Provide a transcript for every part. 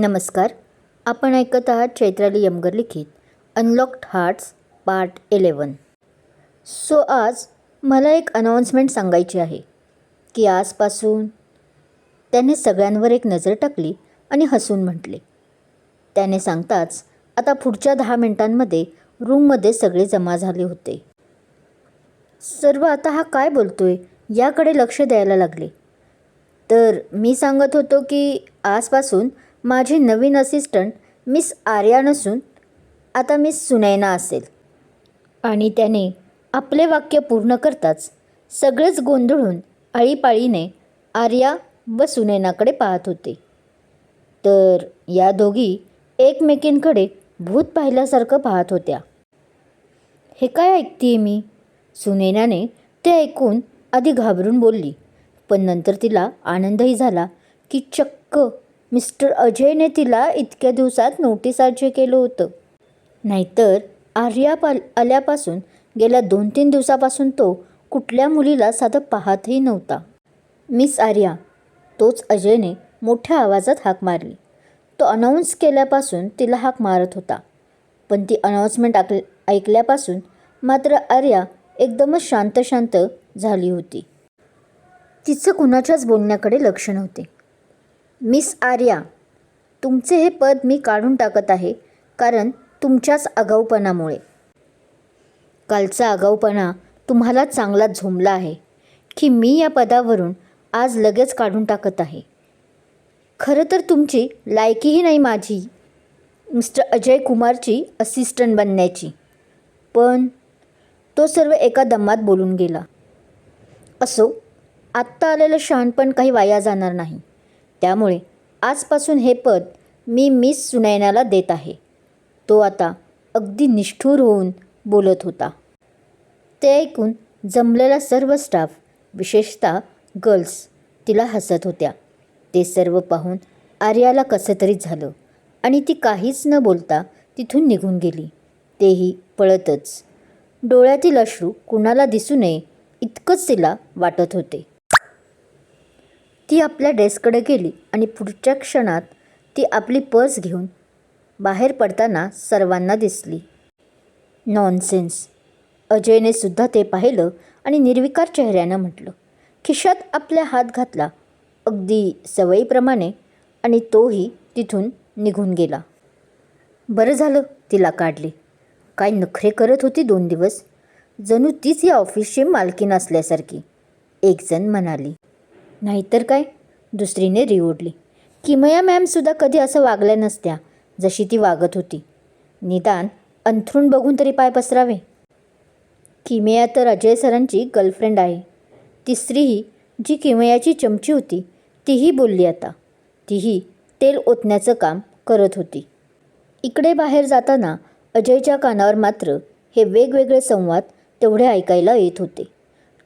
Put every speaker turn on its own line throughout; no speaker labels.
नमस्कार. आपण ऐकत आहात चैत्राली यमगर लिखित unlocked hearts part eleven so आज मला एक अनाऊन्समेंट सांगायची आहे. की आजपासून त्याने सगळ्यांवर एक नजर टाकली आणि हसून म्हटले. त्याने सांगताच आता पुढच्या दहा मिनिटांमध्ये रूममध्ये सगळे जमा झाले होते. सर्व आता हा काय बोलतोय याकडे लक्ष द्यायला लागले. तर मी सांगत होतो की आजपासून माझी नवीन असिस्टंट मिस आर्या नसून आता मिस सुनैना असेल. आणि त्याने आपले वाक्य पूर्ण करताच सगळेच गोंधळून आळीपाळीने आर्या व सुनैनाकडे पाहत होते. तर या दोघी एकमेकींकडे भूत पाहिल्यासारखं पाहत होत्या. हे काय ऐकते मी? सुनैनाने ते ऐकून आधी घाबरून बोलली पण नंतर तिला आनंदही झाला की चक्क मिस्टर अजयने तिला इतक्या दिवसात नोटीस नोटीसार्ज केलं होतं. नाहीतर आर्या पाल आल्यापासून गेल्या दोन तीन दिवसापासून तो कुठल्या मुलीला साधं पाहतही नव्हता. मिस आर्या तोच अजयने मोठ्या आवाजात हाक मारली. तो अनाऊन्स केल्यापासून तिला हाक मारत होता. पण ती अनाऊन्समेंट आक ऐकल्यापासून मात्र आर्या एकदमच शांत शांत झाली होती. तिचं कुणाच्याच बोलण्याकडे लक्ष नव्हते. मिस आर्या तुमचे हे पद मी काढून टाकत आहे कारण तुमच्याच आगाऊपणामुळे. कालचा आगाऊपणा तुम्हाला चांगला झोंबला आहे की मी या पदावरून आज लगेच काढून टाकत आहे. खरं तर तुमची लायकीही नाही माझी मिस्टर अजय कुमारची असिस्टंट बनण्याची. पण तो सर्व एका दमात बोलून गेला. असो आत्ता आलेलं शहाणपण काही वाया जाणार नाही. त्यामुळे आजपासून हे पद मी मिस सुनैनाला देत आहे. तो आता अगदी निष्ठूर होऊन बोलत होता. ते ऐकून जमलेला सर्व स्टाफ विशेषतः गर्ल्स तिला हसत होत्या. ते सर्व पाहून आर्याला कसं तरी झालं आणि ती काहीच न बोलता तिथून निघून गेली. तेही पळतच. डोळ्यातील अश्रू कुणाला दिसू नये इतकंच तिला वाटत होते. ती आपल्या डेस्ककडे गेली आणि पुढच्या क्षणात ती आपली पर्स घेऊन बाहेर पडताना सर्वांना दिसली. नॉनसेन्स. अजयने सुद्धा ते पाहिलं आणि निर्विकार चेहऱ्यानं म्हटलं खिशात आपल्या हात घातला अगदी सवयीप्रमाणे आणि तोही तिथून निघून गेला. बरं झालं तिला काढले. काय नखरे करत होती दोन दिवस? जणू तीच या ऑफिसची मालकीण असल्यासारखी. एकजण म्हणाली नाहीतर काय? दुसरीने रिओडली किमया मॅमसुद्धा कधी असं वागल्या नसत्या जशी ती वागत होती. निदान अंथरूण बघून तरी पाय पसरावे. किमया तर अजय सरांची गर्लफ्रेंड आहे. तिसरीही जी किमयाची चमची होती तीही बोलली आता. तीही तेल ओतण्याचं काम करत होती. इकडे बाहेर जाताना अजयच्या कानावर मात्र हे वेगवेगळे संवाद तेवढे ऐकायला येत होते.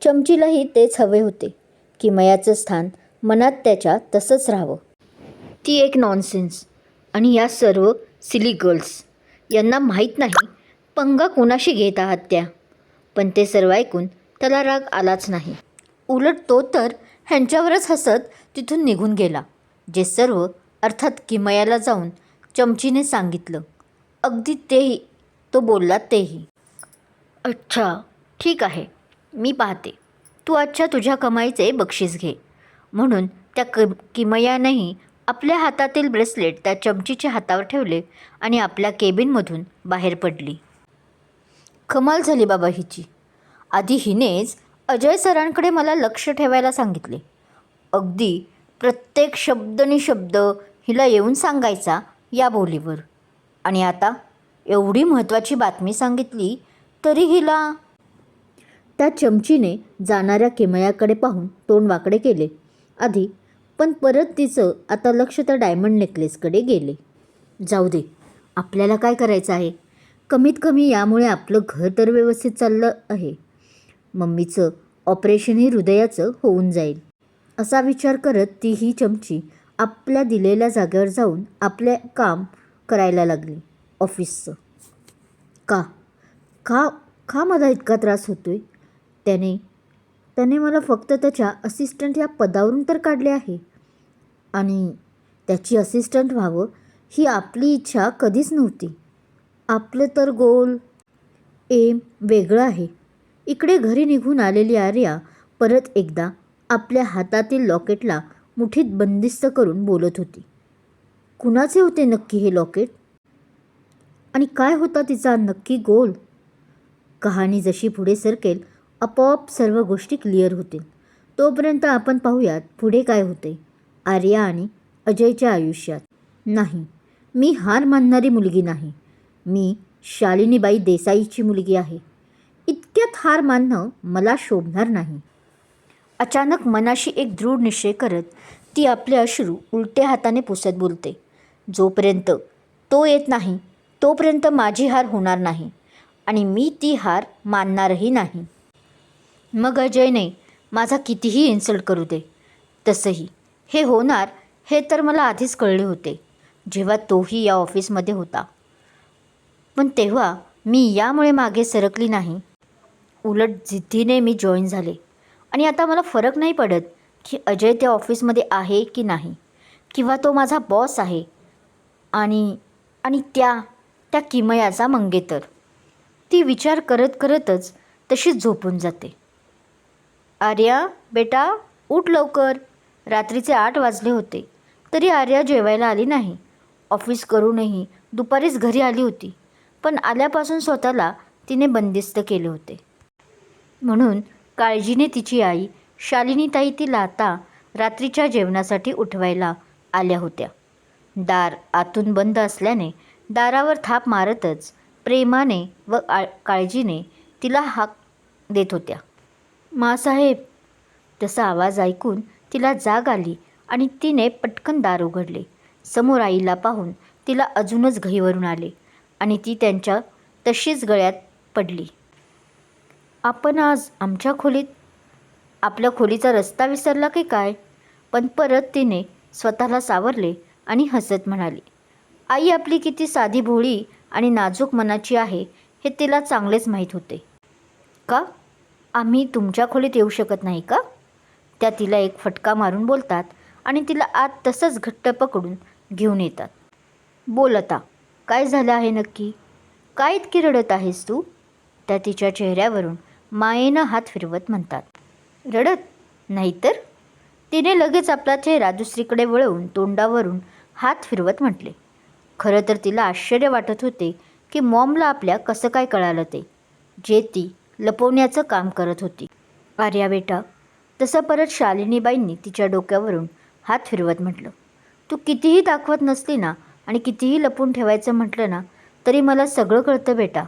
चमचीलाही तेच हवे होते. किमयाचं स्थान मनात त्याच्या तसंच राहावं. ती एक नॉनसेन्स आणि या सर्व सिली गर्ल्स यांना माहीत नाही पंगा कोणाशी घेत आहात त्या. पण ते सर्व ऐकून त्याला राग आलाच नाही. उलट तो तर ह्यांच्यावरच हसत तिथून निघून गेला जे सर्व अर्थात किमयाला जाऊन चमचीने सांगितलं. अगदी तेही तो बोलला तेही. अच्छा ठीक आहे मी पाहते. तू आजच्या तुझ्या कमाईचे बक्षीस घे. म्हणून त्या क किमयानंही आपल्या हातातील ब्रेसलेट त्या चमचीच्या हातावर ठेवले आणि आपल्या केबिनमधून बाहेर पडली. कमाल झाली बाबा हिची. आधी हिनेच अजय सरांकडे मला लक्ष ठेवायला सांगितले. अगदी प्रत्येक शब्दनी शब्द हिला येऊन सांगायचा या बोलीवर. आणि आता एवढी महत्त्वाची बातमी सांगितली तरी हिला त्या चमचीने जाणाऱ्या किमयाकडे पाहून तोंड वाकडे केले आधी पण परत तिचं आता लक्ष त्या डायमंड नेकलेसकडे गेले. जाऊ दे आपल्याला काय करायचं आहे? कमीत कमी यामुळे आपलं घर तर व्यवस्थित चाललं आहे. मम्मीचं ऑपरेशनही हृदयाचं होऊन जाईल. असा विचार करत ती ही चमची आपल्या दिलेल्या जागेवर जाऊन आपले काम करायला लागली ऑफिसचं. का? का का मला इतका त्रास होतोय? त्याने. त्याने मला फक्त त्याच्या असिस्टंट या पदावरून तर काढले आहे. आणि त्याची असिस्टंट व्हावं ही आपली इच्छा कधीच नव्हती. आपलं तर गोल एम वेगळं आहे. इकडे घरी निघून आलेली आर्या परत एकदा आपल्या हातातील लॉकेटला मुठीत बंदिस्त करून बोलत होती. कुणाचे होते नक्की हे लॉकेट? आणि काय होता तिचा नक्की गोल? कहाणी जशी पुढे सरकेल आपोआप सर्व गोष्टी क्लिअर होतील. तोपर्यंत आपण पाहूयात पुढे काय होते आर्या आणि अजयच्या आयुष्यात. नाही मी हार मानणारी मुलगी नाही. मी शालिनीबाई देसाईची मुलगी आहे. इतक्यात हार मानणं मला शोभणार नाही. अचानक मनाशी एक दृढ निश्चय करत ती आपले अश्रू उलट्या हाताने पुसत बोलते. जोपर्यंत तो येत नाही तोपर्यंत माझी हार होणार नाही आणि मी ती हार मानणारही नाही. मग अजयने माझा कितीही इन्सल्ट करू दे. तसंही हे होणार हे तर मला आधीच कळले होते जेव्हा तोही या ऑफिसमध्ये होता. पण तेव्हा मी यामुळे मागे सरकली नाही. उलट जिद्दीने मी जॉईन झाले. आणि आता मला फरक नाही पडत की अजय त्या ऑफिसमध्ये आहे की नाही किंवा तो माझा बॉस आहे. आणि आणि त्या त्या किमयाचा मंगेतर. ती विचार करत करतच तशीच झोपून जाते. आर्या बेटा उठ लवकर. रात्रीचे आठ वाजले होते. तरी आर्या जेवायला आली नाही. ऑफिस करूनही दुपारीच घरी आली होती. पण आल्यापासून स्वतःला तिने बंदिस्त केले होते. म्हणून काळजीने तिची आई शालिनीताई तिला आता रात्रीच्या जेवणासाठी उठवायला आल्या होत्या. दार आतून बंद असल्याने दारावर थाप मारतच प्रेमाने व आ काळजीने तिला हाक देत होत्या. मासाहेब तसा आवाज ऐकून तिला जाग आली आणि तिने पटकन दार उघडले. समोर आईला पाहून तिला अजूनच घईवरून आले आणि ती त्यांच्या तशीच गळ्यात पडली. आपण आज आमच्या खोलीत आपल्या खोलीचा रस्ता विसरला की काय? पण परत तिने स्वतःला सावरले आणि हसत म्हणाली आई आपली किती साधी भोळी आणि नाजूक मनाची आहे हे तिला चांगलेच माहीत होते. का? आम्ही तुमच्या खोलीत येऊ शकत नाही का? त्या तिला एक फटका मारून बोलतात आणि तिला आत तसंच घट्ट पकडून घेऊन येतात. बोल आता काय झालं आहे नक्की? काय इतकी रडत आहेस तू? त्या तिच्या चेहऱ्यावरून मायेनं हात फिरवत म्हणतात. रडत? नाहीतर? तिने लगेच आपला चेहरा दुसरीकडे वळवून तोंडावरून हात फिरवत म्हटले. खरं तर तिला आश्चर्य वाटत होते की मॉमला आपल्या कसं काय कळालं ते. जे ती लपवण्याचं काम करत होती. आर्या बेटा तसं परत शालिनीबाईंनी तिच्या डोक्यावरून हात फिरवत म्हटलं तू कितीही दाखवत नसली ना आणि कितीही लपून ठेवायचं म्हटलं ना तरी मला सगळं कळतं बेटा.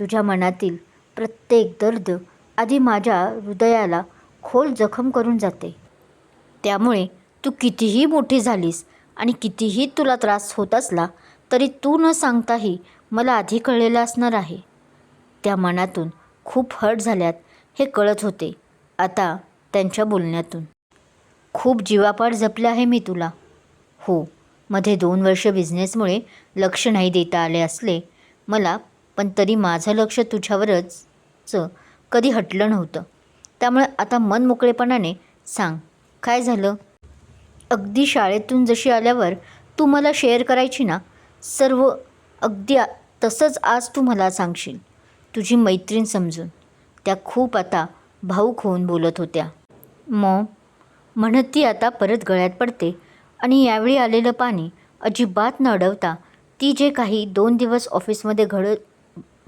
तुझ्या मनातील प्रत्येक दर्द आधी माझ्या हृदयाला खोल जखम करून जाते. त्यामुळे तू कितीही मोठी झालीस आणि कितीही तुला त्रास होत असला तरी तू न सांगताही मला आधी कळलेलं असणार आहे. त्या मनातून खूप हर्ट झाल्यात हे कळत होते. आता त्यांच्या बोलण्यातून. खूप जीवापाड जपले आहे मी तुला. हो मध्ये दोन वर्ष बिझनेसमुळे लक्ष नाही देता आले असले मला पण तरी माझं लक्ष तुझ्यावरच कधी हटलं नव्हतं. त्यामुळे आता मन मोकळेपणाने सांग काय झालं? अगदी शाळेतून जशी आल्यावर तू मला शेअर करायची ना सर्व अगदी तसंच आज तू मला सांगशील. तुझी मैत्रीण समजून. त्या खूप आता भाऊक होऊन बोलत होत्या. मॉम म्हणत ती आता परत गळ्यात पडते आणि यावेळी आलेलं पाणी अजिबात न अडवता ती जे काही दोन दिवस ऑफिसमध्ये घड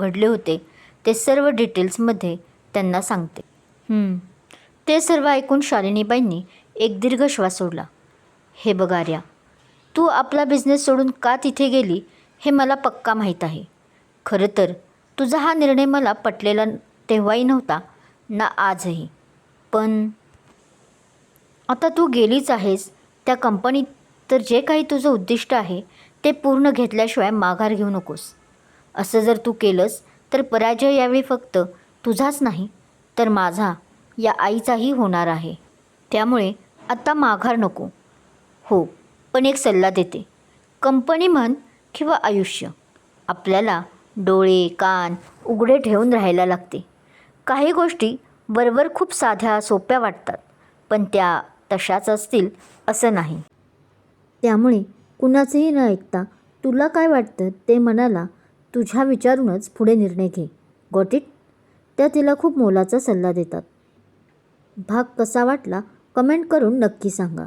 घडले होते ते सर्व डिटेल्समध्ये त्यांना सांगते. ते सर्व ऐकून शालिनीबाईंनी एक दीर्घ श्वास सोडला. हे बघ आर्या तू आपला बिझनेस सोडून का तिथे गेली हे मला पक्का माहीत आहे. खरं तर तुझा हा निर्णय मला पटलेला तेव्हाही नव्हता ना आजही. पण आता तू गेलीच आहेस त्या कंपनीत तर जे काही तुझं उद्दिष्ट आहे ते पूर्ण घेतल्याशिवाय माघार घेऊ नकोस. असं जर तू केलंस तर पराजय यावेळी फक्त तुझाच नाही तर माझा या आईचाही होणार आहे. त्यामुळे आता माघार नको. हो पण एक सल्ला देते. कंपनी म्हण किंवा आयुष्य. आपल्याला डोळे कान उघडे ठेवून राहायला लागते. काही गोष्टी वरवर खूप साध्या सोप्या वाटतात पण त्या तशाच असतील असं नाही. त्यामुळे कुणाचंही न ऐकता तुला काय वाटतं ते मनाला तुझ्या विचारूनच पुढे निर्णय घे. Got it? त्या तिला खूप मोलाचा सल्ला देतात. भाग कसा वाटला कमेंट करून नक्की सांगा.